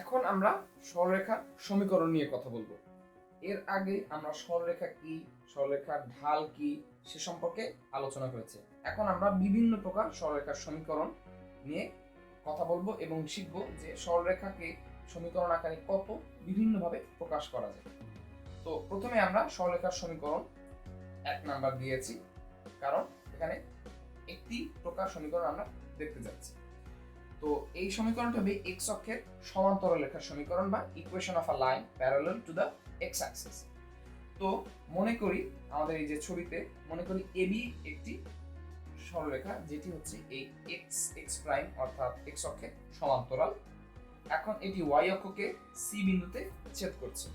এখন আমরা সরলরেখার সমীকরণ নিয়ে কথা বলব। এর আগে আমরা সরলরেখা কি সরলরেখার ঢাল কি, সে সম্পর্কে আলোচনা করেছি। এখন আমরা বিভিন্ন প্রকার সরলরেখার সমীকরণ নিয়ে কথা বলব এবং শিখব যে সরলরেখাকে সমীকরণ আকারে কত বিভিন্নভাবে প্রকাশ করা যায়। তো প্রথমে আমরা সরলরেখার সমীকরণ এক নাম্বার দিয়েছি, কারণ এখানে একটি প্রকার সমীকরণ আমরা দেখতে যাচ্ছি। তো এই সমীকরণটা হবে এক্স অক্ষের সমান্তরাল রেখার সমীকরণ বা equation of a line parallel to the X axis তো মনে করি আমাদের এই যে ছবিতে মনে করি এবি একটি সরলরেখা যেটি হচ্ছে এই এক্স এক্স প্রাইম অর্থাৎ এক্স অক্ষের সমান্তরাল। এখন এটি ওয়াই অক্ষকে সি বিন্দুতে ছেদ করছে।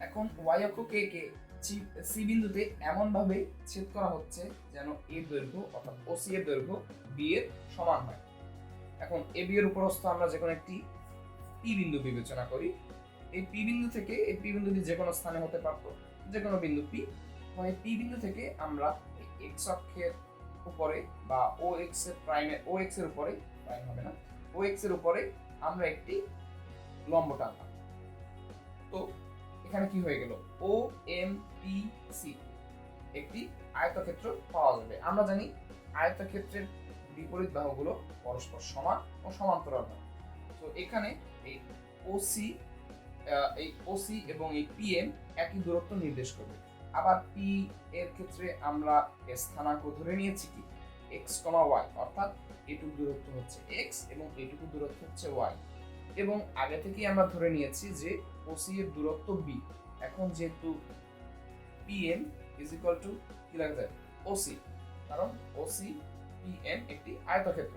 এখন ওয়াই অক্ষকে কে সি বিন্দুতে এমন ভাবে ছেদ করা হচ্ছে যেন এর দৈর্ঘ্য অর্থাৎ ওসি এর দৈর্ঘ্য বি এর সমান হয়। এখন এ বি এর উপরস্থ আমরা যে কোনো একটি পি বিন্দু বিবেচনা করি। এই পি বিন্দু থেকে এই পি বিন্দুটি যে কোনো স্থানে হতে পারতো, যে কোনো বিন্দু পি এবং এই পি বিন্দু থেকে আমরা এক্স অক্ষের উপরে বা ও এক্সের প্রাইমের ও এক্সের উপরে প্রাইম হবে না ও এক্সের উপরে আমরা একটি লম্ব টানলাম তো এখানে কি হয়ে গেল? ও এম পি সি একটি আয়তক্ষেত্র পাওয়া যাবে। আমরা জানি আয়তক্ষেত্রের বিপরীত বাহুগুলো পরস্পর সমান ও সমান্তরাল হয় তো এখানে এই ওসি এই ওসি এবং এই পিএম একই দূরত্ব নির্দেশ করবে। আবার পি এর ক্ষেত্রে আমরা স্থানাঙ্ক ধরে নিয়েছি কি? এক্স কমা ওয়াই অর্থাৎ এটুকু দূরত্ব হচ্ছে এক্স এবং এটুকু দূরত্ব হচ্ছে ওয়াই এবং আগে থেকেই আমরা ধরে নিয়েছি যে ওসি এর দূরত্ব বি এখন যেহেতু পিএম ইজ ইকুয়াল টু কি লাগা যায় ওসি কারণ ওসি পিএম একটি আয়তক্ষেত্র।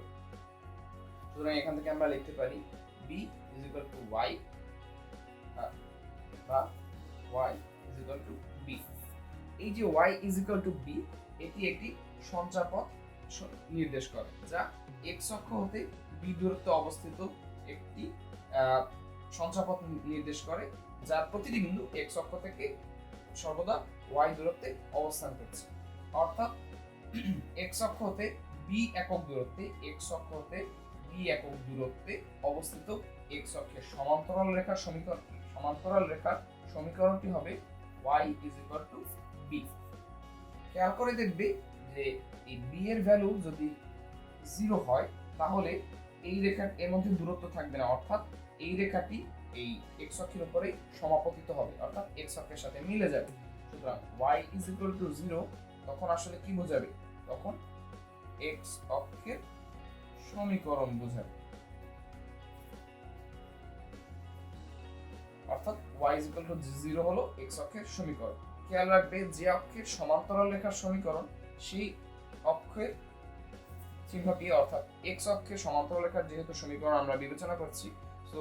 সুতরাং এখান থেকে আমরা লিখতে পারি B is equal to Y বা Y is equal to B এই যে Y is equal to B এটি একটি সঞ্চারপথ স- নির্দেশ করে, যা এক্স অক্ষ হতে বি দূরত্বে অবস্থিত একটি আহ, সঞ্চারপথ নির্দেশ করে যার প্রতিটি বিন্দু এক্স অক্ষ থেকে সর্বদা ওয়াই দূরত্বে অবস্থান করছে। অর্থাৎ এক্স অক্ষ হতে বি একক দূরত্বে এক্স অক্ষ হতে বি একক দূরত্বে অবস্থিত এক্স অক্ষের সমান্তরাল রেখার সমীকরণ সমান্তরাল রেখার সমীকরণটি হবে y is equal to B খেয়াল করে দেখবে যে এই বি এর ভ্যালু যদি জিরো হয় তাহলে এই রেখার, এর মধ্যে দূরত্ব থাকবে না। অর্থাৎ এই রেখাটি এই এক্স অক্ষের উপরে সমাপতিত হবে। অর্থাৎ এক্স অক্ষের সাথে মিলে যাবে। সুতরাং y is equal to zero তখন আসলে কি বোঝাবে? তখন এক্স অক্ষের সমীকরণ বোঝাবে। অর্থাৎ y is equal to zero হলো x অক্ষের সমীকরণ। খেয়াল রাখবে যে অক্ষের সমান্তরাল রেখার সমীকরণ, সেই অক্ষের চিহ্নটি অর্থাৎ x অক্ষের সমান্তরাল রেখার যেহেতু সমীকরণ আমরা বিবেচনা করছি তো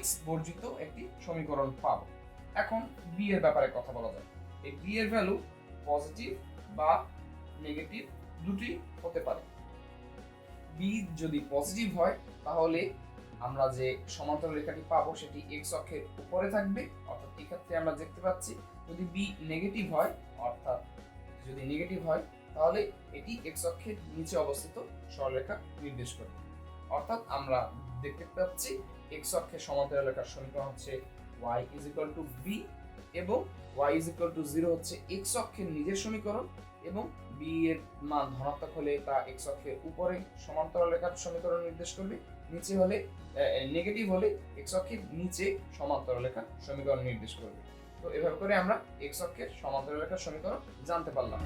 x বর্জিত একটি সমীকরণ পাবো। এখন b এর ব্যাপারে কথা বলা যায় এই b এর ভ্যালু পজিটিভ বা নেগেটিভ দুটি হতে পারে। B যদি পজিটিভ হয়, তাহলে আমরা যে সমান্তরাল রেখাটি পাবো, সেটি এক্স অক্ষের উপরে থাকবে। অর্থাৎ এই ক্ষেত্রে আমরা দেখতে পাচ্ছি, যদি বি নেগেটিভ হয়, অর্থাৎ যদি নেগেটিভ হয় তাহলে এটি এক্স অক্ষের নিচে অবস্থিত সরলরেখা নির্দেশ করবে অর্থাৎ আমরা দেখতে পাচ্ছি এক্স অক্ষের সমান্তরাল রেখার সমীকরণ হচ্ছে y is equal to B এবং y is equal to zero হচ্ছে এক্স অক্ষের নিজের সমীকরণ এবং b এর মান ধনাত্মক হলে তা এক্স অক্ষের উপরে সমান্তরাল রেখার সমীকরণ নির্দেশ করবে। নিচে হলে নেগেটিভ হলে এক্স অক্ষের নিচে সমান্তরাল রেখার সমীকরণ নির্দেশ করবে। তো এভাবে করে আমরা এক্স অক্ষের সমান্তরাল রেখার সমীকরণ জানতে পারলাম।